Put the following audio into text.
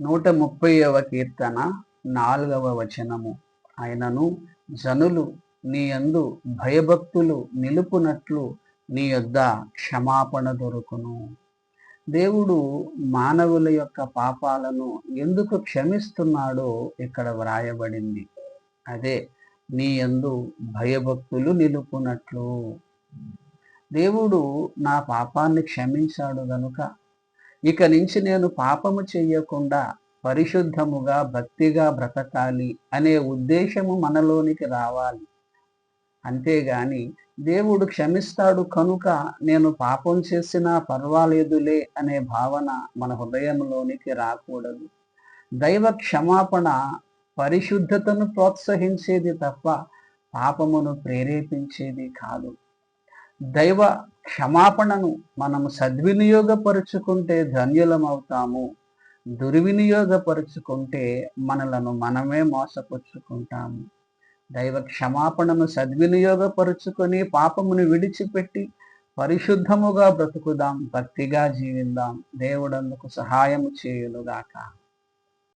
నూట ముప్పైవ కీర్తన నాలుగవ వచనము. ఆయనను జనులు నీ యందు భయభక్తులు నిలుపునట్లు నీ యొద్ద క్షమాపణ దొరుకును. దేవుడు మానవుల యొక్క పాపాలను ఎందుకు క్షమిస్తున్నాడో ఇక్కడ వ్రాయబడింది. అదే నీ యందు భయభక్తులు నిలుపునట్లు. దేవుడు నా పాపాన్ని క్షమించాడు గనుక ఇక నుంచి నేను పాపము చెయ్యకుండా పరిశుద్ధముగా భక్తిగా బ్రతకాలి అనే ఉద్దేశము మనలోనికి రావాలి. అంతేగాని దేవుడు క్షమిస్తాడు కనుక నేను పాపం చేసినా పర్వాలేదులే అనే భావన మన హృదయంలోనికి రాకూడదు. దైవ క్షమాపణ పరిశుద్ధతను ప్రోత్సహించేది తప్ప పాపమును ప్రేరేపించేది కాదు. దైవ క్షమాపణను మనము సద్వినియోగపరుచుకుంటే ధన్యులమవుతాము. దుర్వినియోగపరుచుకుంటే మనలను మనమే మోసపుచ్చుకుంటాము. దైవ క్షమాపణను సద్వినియోగపరుచుకొని పాపమును విడిచిపెట్టి పరిశుద్ధముగా బ్రతుకుదాం భక్తిగా జీవిద్దాం. దేవుడందుకు సహాయము చేయులుగాక